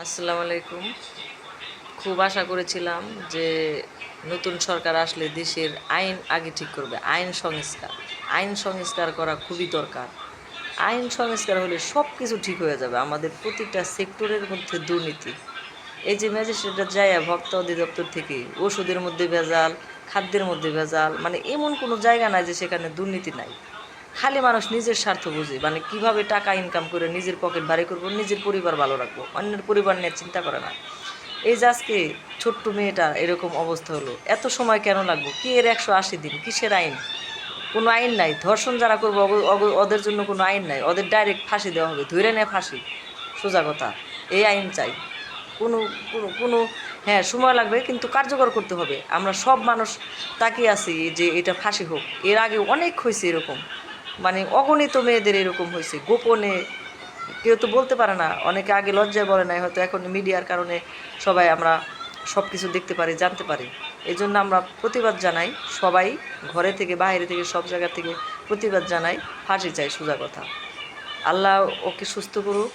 আসসালামু আলাইকুম। খুব আশা করেছিলাম যে নতুন সরকার আসলে দেশের আইন আগে ঠিক করবে। আইন সংস্কার। আইন সংস্কার করা খুবই দরকার। আইন সংস্কার হলে সব কিছু ঠিক হয়ে যাবে। আমাদের প্রতিটা সেক্টরের মধ্যে দুর্নীতি। এই যে ম্যাজিস্ট্রেটরা যায়, ভক্ত অধিদপ্তর থেকে ওষুধের মধ্যে ভেজাল, খাদ্যের মধ্যে ভেজাল মানে এমন কোনো জায়গা নাই যে সেখানে দুর্নীতি নাই। খালি মানুষ নিজের স্বার্থ বুঝে মানে কীভাবে টাকা ইনকাম করে নিজের পকেট ভারী করব, নিজের পরিবার ভালো রাখব, অন্যের পরিবার নিয়ে চিন্তা করে না। এই যে আজকে ছোট্ট মেয়েটা এরকম অবস্থা হলো, এত সময় কেন লাগবো? কি এর একশো আশি দিন? কিসের আইন? কোনো আইন নাই, ধর্ষণ যারা করব ওদের জন্য কোনো আইন নাই, ওদের ডাইরেক্ট ফাঁসি দেওয়া হবে, ধরে নেয় ফাঁসি, সোজা কথা, এই আইন চাই। কোনো কোনো কোনো হ্যাঁ সময় লাগবে, কিন্তু কার্যকর করতে হবে। আমরা সব মানুষ তাকিয়ে আছি যে এটা ফাঁসি হোক। এর আগে অনেক হয়েছে এরকম। মানে অগণিত মেয়েদের এরকম হয়েছে। গোপনে কেউ তো বলতে পারে না। অনেকে আগে লজ্জায় বলে নাই, হয়তো এখন মিডিয়ার কারণে সবাই আমরা সব কিছু দেখতে পারি, জানতে পারি। এই জন্য আমরা প্রতিবাদ জানাই সবাই, ঘরে থেকে, বাইরে থেকে, সব জায়গা থেকে প্রতিবাদ জানাই। ফাঁসি চাই সোজা কথা। আল্লাহ ওকে সুস্থ করুক,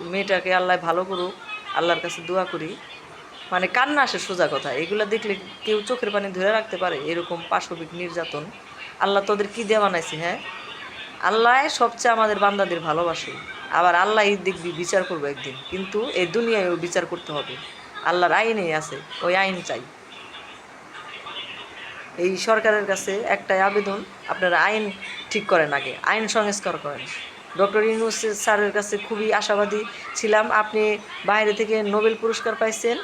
মেয়েটাকে আল্লাহ ভালো করুক, আল্লাহর কাছে দোয়া করি। মানে কান্না আসে সোজা কথা। এগুলো দেখলে কেউ চোখের পানি ধরে রাখতে পারে, এরকম পাশবিক নির্যাতন। আল্লাহ তোদের কী দিয়ে বানাইছে হ্যাঁ? আল্লাহ সবচেয়ে আমাদের বান্দাদের ভালোবাসে। আবার আল্লাহ এই দেখবি বিচার করব একদিন। কিন্তু এই দুনিয়ায়ও বিচার করতে হবে। আল্লাহর আইনেই আছে, ওই আইন চাই। এই সরকারের কাছে একটাই আবেদন, আপনারা আইন ঠিক করেন আগে, আইন সংস্কার করেন। ডক্টর ইউনুস স্যারের কাছে খুবই আশাবাদী ছিলাম। আপনি বাইরে থেকে নোবেল পুরস্কার পাইছেন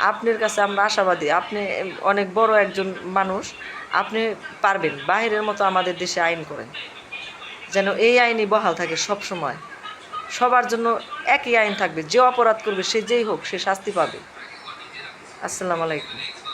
আপনার কাছে আমরা আশাবাদী। আপনি অনেক বড় একজন মানুষ, আপনি পারবেন। বাহিরের মতো আমাদের দেশে আইন করেন। যেন এই আইনই বহাল থাকে সব সময় সবার জন্য একই আইন থাকবে। যে অপরাধ করবে, সে যেই হোক, সে শাস্তি পাবে। আসসালামু আলাইকুম।